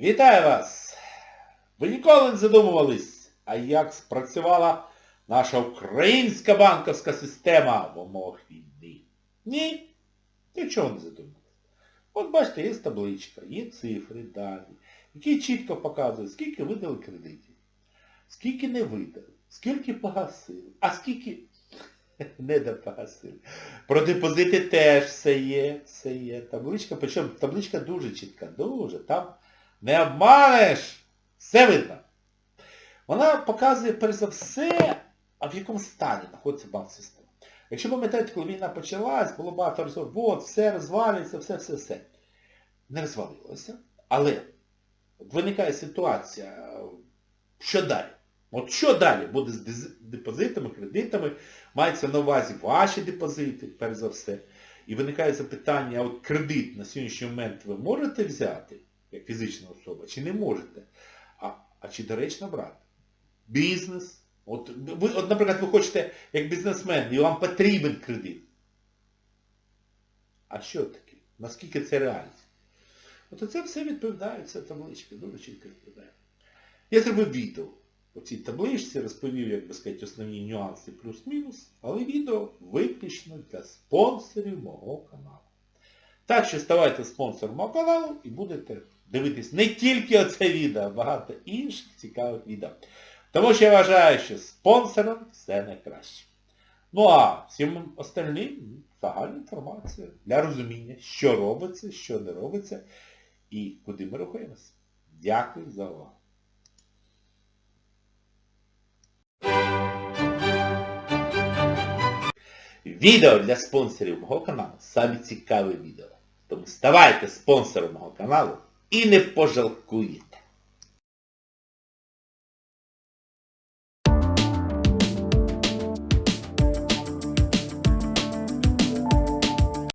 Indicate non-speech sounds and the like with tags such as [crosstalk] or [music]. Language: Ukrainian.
Вітаю вас! Ви ніколи не задумувались, а як спрацювала наша українська банківська система в умовах війни? Ні? Нічого не задумувались. От бачите, є табличка, є цифри, дані, які чітко показують, скільки видали кредитів, скільки не видали, скільки погасили, а скільки [laughs] не допогасили. Про депозити теж все є, все є. Табличка, причому табличка дуже чітка, дуже. Там не обманеш, все видно. Вона показує, перш за все, в якому стані знаходиться банк система. Якщо пам'ятаєте, коли війна почалась, було багато розговорів, от, все розвалюється, все, все, все. Не розвалилося, але виникає ситуація, що далі? От що далі буде з депозитами, кредитами, мається на увазі ваші депозити, перш за все. І виникає запитання, от кредит на сьогоднішній момент ви можете взяти, як фізична особа, чи не можете? А, а чи доречно брати? Бізнес. От, ви, от, наприклад, ви хочете, як бізнесмен, і вам потрібен кредит. А що таке? Наскільки це реальність? От це все відповідає, ця табличка, дуже чітко відповідає. Я зробив відео по цій табличці, розповів, як би сказати, основні нюанси плюс-мінус, але відео виключно для спонсорів мого каналу. Так що ставайте спонсором мого каналу і будете дивитись не тільки оце відео, а багато інших цікавих відео. Тому що я вважаю, що спонсором все найкраще. Ну а всім остальним загальна інформація для розуміння, що робиться, що не робиться і куди ми рухаємося. Дякую за увагу. Відео для спонсорів мого каналу самі цікаві відео. Тому ставайте спонсором мого каналу і не пожалкуєте.